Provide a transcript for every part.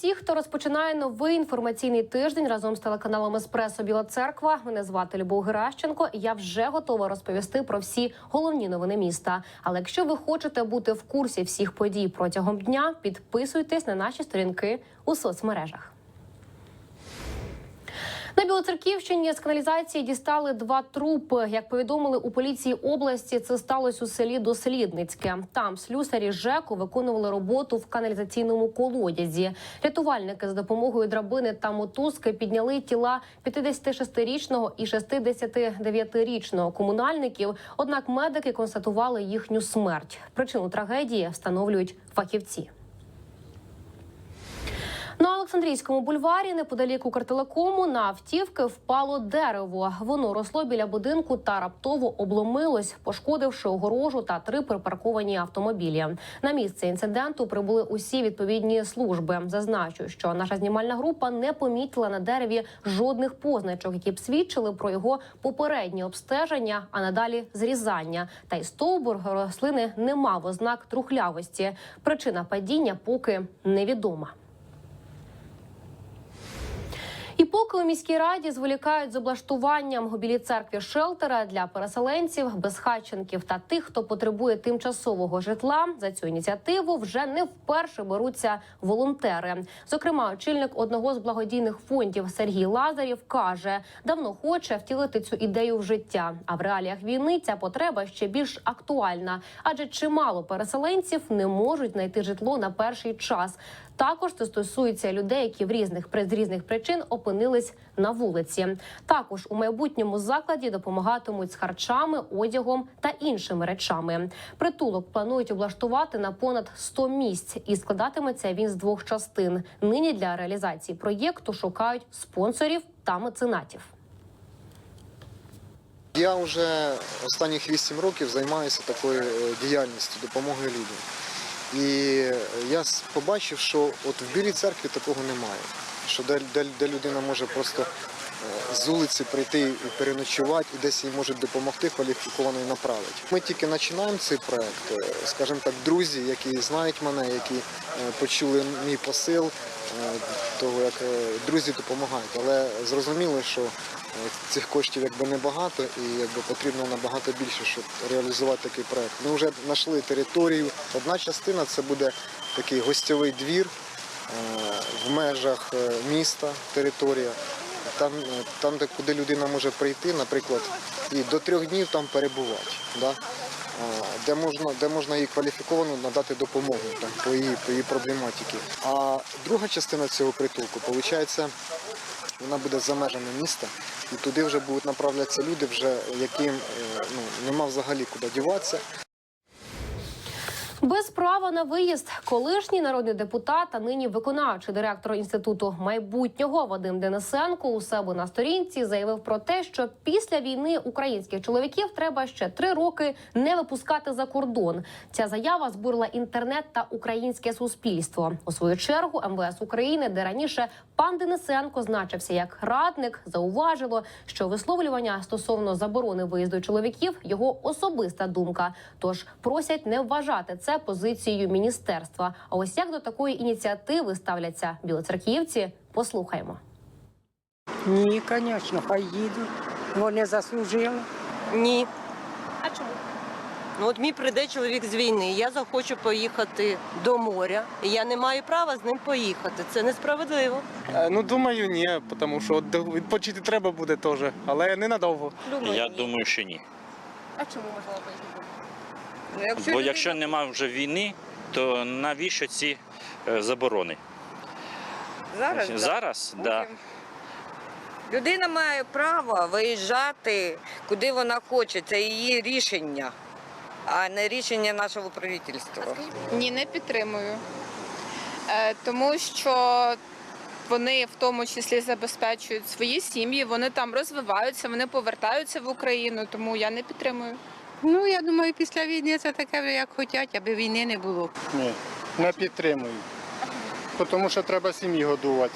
всіх, хто розпочинає новий інформаційний тиждень разом з телеканалом Еспресо Біла Церква. Мене звати Любов Геращенко. Я вже готова розповісти про всі головні новини міста. Але якщо ви хочете бути в курсі всіх подій протягом дня, підписуйтесь на наші сторінки у соцмережах. На Білоцерківщині з каналізації дістали два трупи. Як повідомили у поліції області, це сталося у селі Дослідницьке. Там слюсарі ЖЕКу виконували роботу в каналізаційному колодязі. Рятувальники з допомогою драбини та мотузки підняли тіла 56-річного і 69-річного комунальників. Однак медики констатували їхню смерть. Причину трагедії встановлюють фахівці. На Олександрійському бульварі, неподалік Укртелекому, на автівки впало дерево. Воно росло біля будинку та раптово обломилось, пошкодивши огорожу та три припарковані автомобілі. На місце інциденту прибули усі відповідні служби. Зазначу, що наша знімальна група не помітила на дереві жодних позначок, які б свідчили про його попереднє обстеження, а надалі зрізання. Та й стовбур рослини не мав ознак трухлявості. Причина падіння поки невідома. І поки у міській раді зволікають з облаштуванням у білій церкві шелтера для переселенців, безхатченків та тих, хто потребує тимчасового житла, за цю ініціативу вже не вперше беруться волонтери. Зокрема, очільник одного з благодійних фондів Сергій Лазарів каже, давно хоче втілити цю ідею в життя. А в реаліях війни ця потреба ще більш актуальна, адже чимало переселенців не можуть знайти житло на перший час. Також це стосується людей, які в різних з різних причин опинились на вулиці. Також у майбутньому закладі допомагатимуть з харчами, одягом та іншими речами. Притулок планують облаштувати на понад 100 місць, і складатиметься він з двох частин. Нині для реалізації проєкту шукають спонсорів та меценатів. Я вже останніх 8 років займаюся такою е, діяльністю, допомогою людям. І я побачив, що от в Білій церкві такого немає. Що де, де, де людина може просто з вулиці прийти і переночувати, і десь їй можуть допомогти кваліфіковано і направити. Ми тільки починаємо цей проект, е, скажімо так, друзі, які знають мене, які е, почули мій посил, е, того як е, друзі допомагають. Але зрозуміло, що е, цих коштів якби небагато і якби потрібно набагато більше, щоб реалізувати такий проект. Ми вже знайшли територію. Одна частина це буде такий гостьовий двір е, в межах е, міста, територія. Там, е, там, де куди людина може прийти, наприклад, і до трьох днів там перебувати. Да? Де можна, де можна їй кваліфіковано надати допомогу там, по її, по її проблематиці. А друга частина цього притулку, виходить, вона буде за межами міста, і туди вже будуть направлятися люди, вже яким е, ну, нема взагалі куди діватися. Без права на виїзд колишній народний депутат, а нині виконавчий директор інституту майбутнього Вадим Денисенко у себе на сторінці заявив про те, що після війни українських чоловіків треба ще три роки не випускати за кордон. Ця заява збурила інтернет та українське суспільство. У свою чергу МВС України, де раніше пан Денисенко значився як радник, зауважило, що висловлювання стосовно заборони виїзду чоловіків його особиста думка. Тож просять не вважати це позицією міністерства. А ось як до такої ініціативи ставляться білоцерківці, послухаємо. Ні, звісно, хай їдуть. Вони заслужили. Ні. А чому? Ну от мій прийде чоловік з війни. Я захочу поїхати до моря, і я не маю права з ним поїхати. Це несправедливо. Е, Ну, думаю, ні, тому що відпочити треба буде теж, але ненадовго. Я думаю, що ні. А чому можливо поїхати? Бо якщо немає вже війни, то навіщо ці е, заборони? Зараз, да. Зараз, да. людина має право виїжджати куди вона хоче. Це її рішення, а не рішення нашого правительства. Ні, не підтримую. Е, Тому що вони в тому числі забезпечують свої сім'ї, вони там розвиваються, вони повертаються в Україну, тому я не підтримую. Ну, я думаю, після війни це таке, як хочуть, аби війни не було. Ні, не підтримую. Тому що треба сім'ї годувати.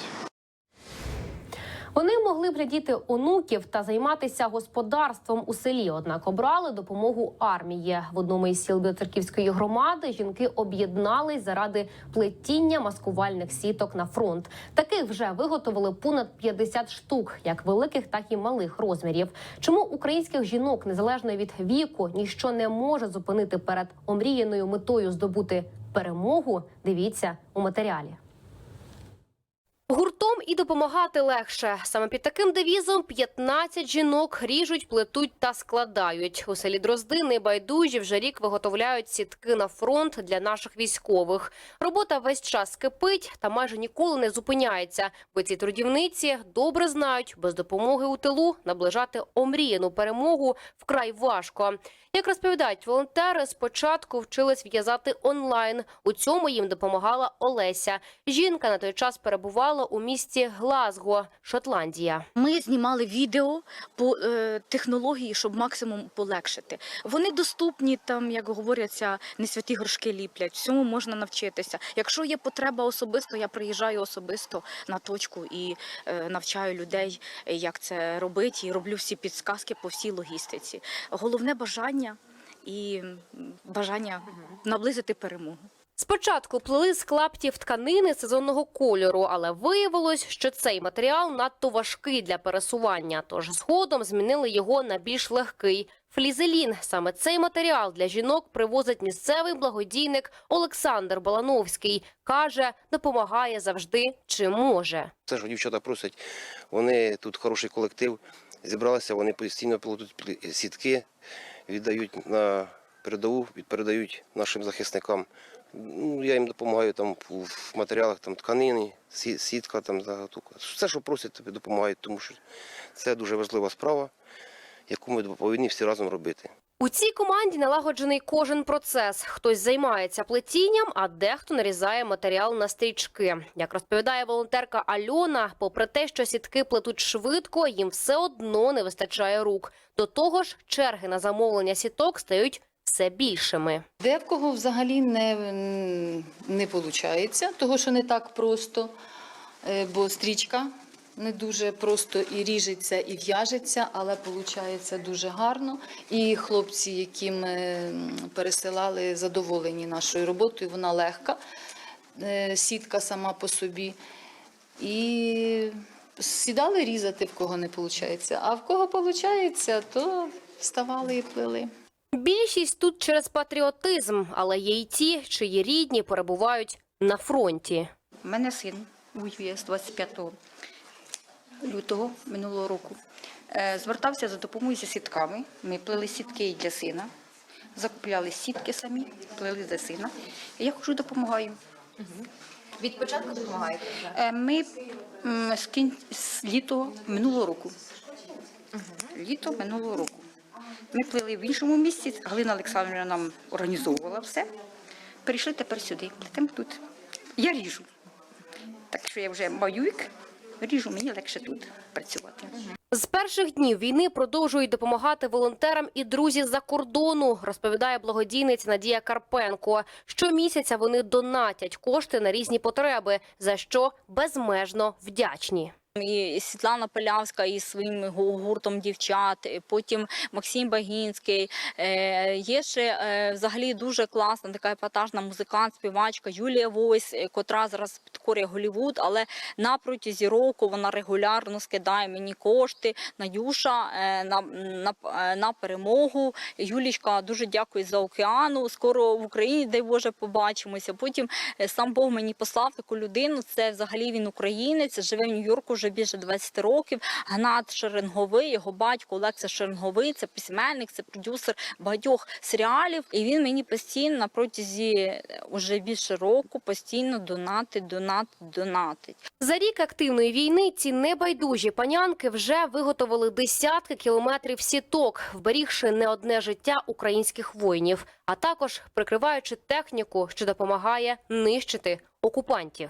Вони могли б глядіти онуків та займатися господарством у селі. Однак обрали допомогу армії. В одному із сіл Білоцерківської громади жінки об'єднались заради плетіння маскувальних сіток на фронт. Таких вже виготовили понад 50 штук, як великих, так і малих розмірів. Чому українських жінок, незалежно від віку, ніщо не може зупинити перед омріяною метою здобути перемогу? Дивіться у матеріалі. Гуртом і допомагати легше. Саме під таким девізом 15 жінок ріжуть, плетуть та складають. У селі Дрозди небайдужі вже рік виготовляють сітки на фронт для наших військових. Робота весь час кипить та майже ніколи не зупиняється. Бо ці трудівниці добре знають, без допомоги у тилу наближати омріяну перемогу вкрай важко. Як розповідають волонтери, спочатку вчились в'язати онлайн. У цьому їм допомагала Олеся. Жінка на той час перебувала у місті Глазго, Шотландія. Ми знімали відео по е, технології, щоб максимум полегшити. Вони доступні, там, як говоряться, не святі горшки ліплять. Всьому можна навчитися. Якщо є потреба особисто, я приїжджаю особисто на точку і е, навчаю людей, як це робити, і роблю всі підсказки по всій логістиці. Головне бажання і бажання наблизити перемогу. Спочатку плели з клаптів тканини сезонного кольору, але виявилось, що цей матеріал надто важкий для пересування. Тож згодом змінили його на більш легкий. Флізелін саме цей матеріал для жінок привозить місцевий благодійник Олександр Балановський. каже, допомагає завжди, чим може. Це ж дівчата просять, вони тут хороший колектив, зібралися, вони постійно плетуть сітки, віддають на передову, передають нашим захисникам. Ну, я їм допомагаю там в матеріалах там, тканини, сі- сітка, там, заготовка. Все, що просять, тобі допомагають, тому що це дуже важлива справа, яку ми повинні всі разом робити. У цій команді налагоджений кожен процес. Хтось займається плетінням, а дехто нарізає матеріал на стрічки. Як розповідає волонтерка Альона, попри те, що сітки плетуть швидко, їм все одно не вистачає рук. До того ж, черги на замовлення сіток стають все більшими. Де в кого взагалі не, не виходить, того що не так просто, е, бо стрічка не дуже просто і ріжеться, і в'яжеться, але виходить дуже гарно. І хлопці, які ми пересилали, задоволені нашою роботою, вона легка, е, сітка сама по собі. І сідали різати, в кого не виходить. А в кого виходить, то вставали і плели. Більшість тут через патріотизм, але є й ті, чиї рідні перебувають на фронті. У мене син воює з 25 лютого минулого року. Е, Звертався за допомогою зі сітками. Ми плели сітки для сина, закупляли сітки самі, плели для сина. Я хожу допомагаю. Від початку допомагаєте? Е, Ми з, кін... з літо минулого року. Літо минулого року. Ми плели в іншому місці. Галина Олександрівна нам організовувала все. Прийшли тепер сюди, плетемо тут. Я ріжу. Так що я вже маю вік, ріжу, мені легше тут працювати. З перших днів війни продовжують допомагати волонтерам і друзі з-за кордону, розповідає благодійниця Надія Карпенко. Щомісяця вони донатять кошти на різні потреби, за що безмежно вдячні. І Світлана Полявська із своїм гуртом дівчат, потім Максим Багінський. Е, Є ще е, взагалі дуже класна така епатажна музикант, співачка Юлія Войс, е, котра зараз підкорює Голівуд, але на протязі року вона регулярно скидає мені кошти. Надюша на, на, на перемогу. Юлічка, дуже дякую за океану. Скоро в Україні, дай Боже, побачимося. Потім сам Бог мені послав таку людину. Це взагалі він українець, живе в Нью-Йорку вже більше 20 років. Гнат Шеренговий, його батько Олекса Шеренговий, це письменник, це продюсер багатьох серіалів. І він мені постійно протязі е, уже більше року постійно донатить, донатить, донатить. За рік активної війни ці небайдужі панянки вже виготовили десятки кілометрів сіток, вберігши не одне життя українських воїнів, а також прикриваючи техніку, що допомагає нищити окупантів.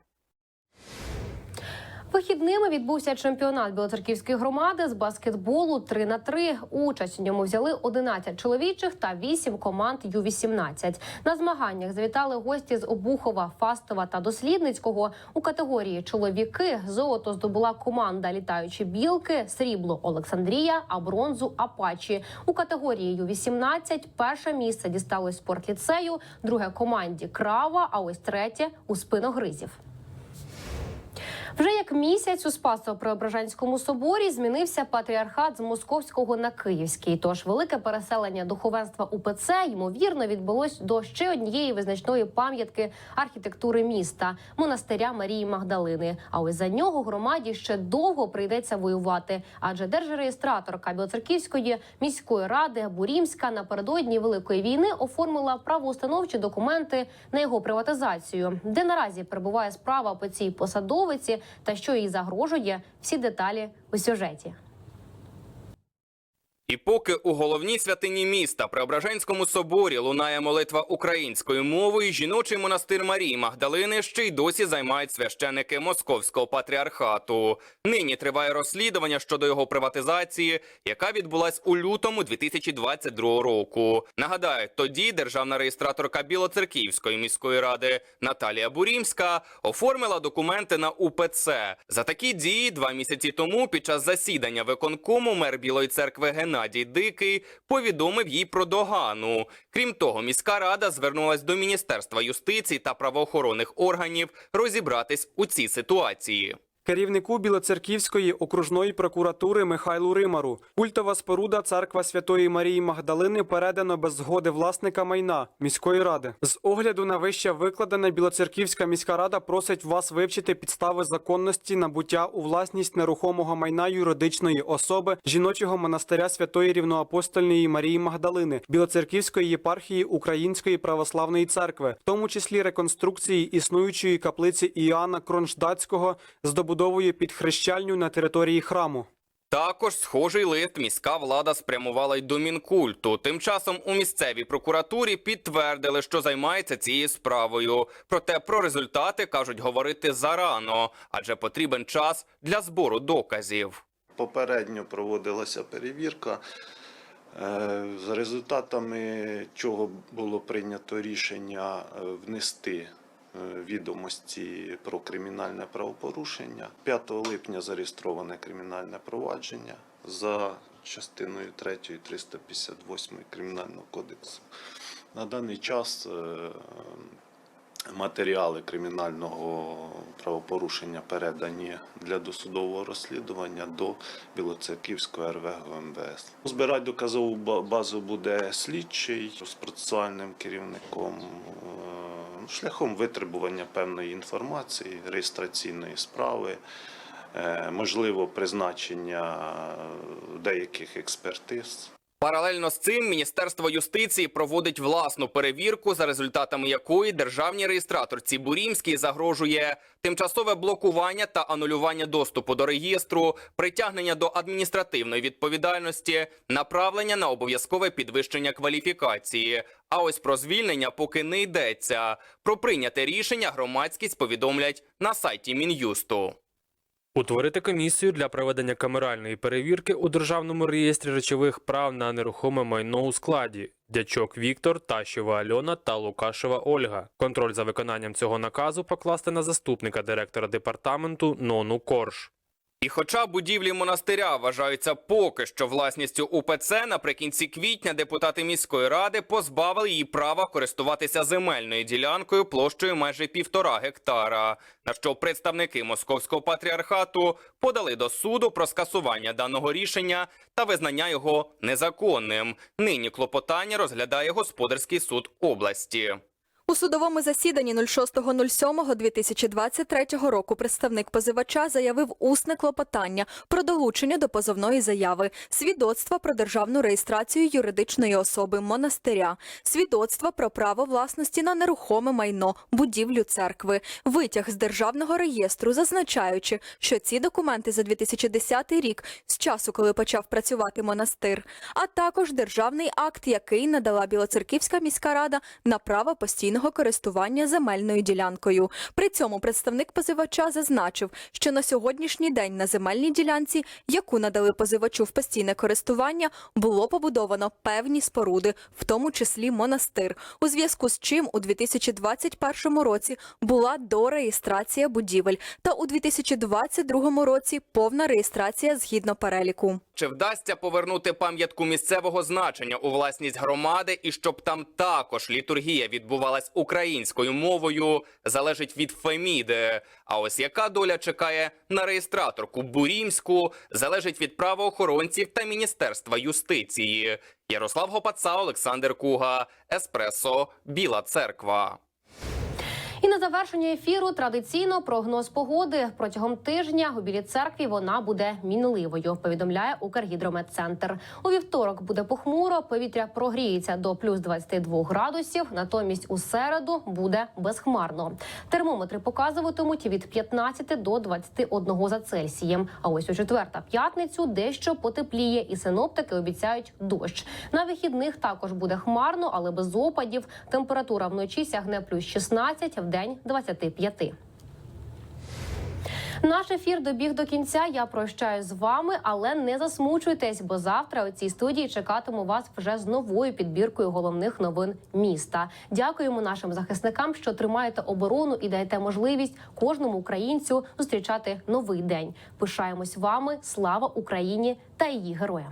Вихідними відбувся чемпіонат Білоцерківської громади з баскетболу 3 на 3 Участь у ньому взяли 11 чоловічих та 8 команд Ю-18. На змаганнях завітали гості з Обухова, Фастова та Дослідницького. У категорії чоловіки золото здобула команда Літаючі білки, срібло Олександрія, а бронзу Апачі. У категорії Ю-18 перше місце дісталось спортліцею, друге команді Крава, а ось третє у спиногризів. Вже як місяць у Спасо-Преображенському соборі змінився патріархат з московського на київський. Тож велике переселення духовенства УПЦ ймовірно відбулось до ще однієї визначної пам'ятки архітектури міста монастиря Марії Магдалини. А ось за нього громаді ще довго прийдеться воювати, адже держреєстраторка Білоцерківської міської ради Бурімська напередодні великої війни оформила правоустановчі документи на його приватизацію, де наразі перебуває справа по цій посадовиці та що їй загрожує. Всі деталі у сюжеті. І поки у головній святині міста Преображенському соборі лунає молитва українською мовою, жіночий монастир Марії Магдалини ще й досі займають священики московського патріархату. Нині триває розслідування щодо його приватизації, яка відбулась у лютому 2022 року. Нагадаю, тоді державна реєстраторка Білоцерківської міської ради Наталія Бурімська оформила документи на УПЦ. За такі дії два місяці тому під час засідання виконкому мер Білої церкви Геннадій Дикий повідомив їй про догану. Крім того, міська рада звернулась до Міністерства юстиції та правоохоронних органів розібратись у цій ситуації. Керівнику Білоцерківської окружної прокуратури Михайлу Римару культова споруда церква Святої Марії Магдалини передано без згоди власника майна міської ради. З огляду на вище викладене Білоцерківська міська рада просить вас вивчити підстави законності набуття у власність нерухомого майна юридичної особи жіночого монастиря Святої Рівноапостольної Марії Магдалини Білоцерківської єпархії Української православної церкви, в тому числі реконструкції існуючої каплиці Іоанна Кронштадтського з добудовою під хрещальню на території храму. Також схожий лист міська влада спрямувала й до мінкульту. Тим часом у місцевій прокуратурі підтвердили, що займається цією справою. Проте про результати кажуть говорити зарано, адже потрібен час для збору доказів. Попередньо проводилася перевірка, е, за результатами чого було прийнято рішення е, внести відомості про кримінальне правопорушення. 5 липня зареєстроване кримінальне провадження за частиною 3 358 Кримінального кодексу. На даний час е, матеріали кримінального правопорушення передані для досудового розслідування до Білоцерківського РВ ГМВС. Збирати доказову базу буде слідчий з процесуальним керівником е, шляхом витребування певної інформації, реєстраційної справи. е, Можливо, призначення деяких експертиз. Паралельно з цим Міністерство юстиції проводить власну перевірку, за результатами якої державній реєстраторці Бурімській загрожує тимчасове блокування та анулювання доступу до реєстру, притягнення до адміністративної відповідальності, направлення на обов'язкове підвищення кваліфікації. А ось про звільнення поки не йдеться. Про прийняте рішення громадськість повідомлять на сайті Мін'юсту. Утворити комісію для проведення камеральної перевірки у державному реєстрі речових прав на нерухоме майно у складі Дячок Віктор, Тащева Альона та Лукашева Ольга. Контроль за виконанням цього наказу покласти на заступника директора департаменту Нону Корж. І хоча будівлі монастиря вважаються поки що власністю УПЦ, наприкінці квітня депутати міської ради позбавили її права користуватися земельною ділянкою площею майже півтора гектара. На що представники московського патріархату подали до суду про скасування даного рішення та визнання його незаконним. Нині клопотання розглядає господарський суд області. У судовому засіданні 06.07.2023 року представник позивача заявив усне клопотання про долучення до позовної заяви, свідоцтва про державну реєстрацію юридичної особи монастиря, свідоцтва про право власності на нерухоме майно, будівлю церкви, витяг з державного реєстру, зазначаючи, що ці документи за 2010 рік, з часу, коли почав працювати монастир, а також державний акт, який надала Білоцерківська міська рада на право постійного постійного користування земельною ділянкою. При цьому представник позивача зазначив, що на сьогоднішній день на земельній ділянці, яку надали позивачу в постійне користування, було побудовано певні споруди, в тому числі монастир, у зв'язку з чим у 2021 році була дореєстрація будівель, та у 2022 році повна реєстрація згідно переліку. Чи вдасться повернути пам'ятку місцевого значення у власність громади і щоб там також літургія відбувалась українською мовою, залежить від Феміди. А ось яка доля чекає на реєстраторку Бурімську, залежить від правоохоронців та Міністерства юстиції. Ярослав Гопаца, Олександр Куга, Еспресо, Біла Церква. І на завершення ефіру традиційно прогноз погоди протягом тижня у білій церкві вона буде мінливою. Повідомляє Укргідрометцентр. У вівторок буде похмуро. Повітря прогріється до плюс 22 градусів. Натомість у середу буде безхмарно. Термометри показуватимуть від 15 до 21 за Цельсієм. А ось у четвер та п'ятницю дещо потепліє, і синоптики обіцяють дощ. На вихідних також буде хмарно, але без опадів. Температура вночі сягне плюс 16, в день 25. Наш ефір добіг до кінця. Я прощаюсь з вами, але не засмучуйтесь, бо завтра у цій студії чекатиму вас вже з новою підбіркою головних новин міста. Дякуємо нашим захисникам, що тримаєте оборону і даєте можливість кожному українцю зустрічати новий день. Пишаємось вами. Слава Україні та її героям.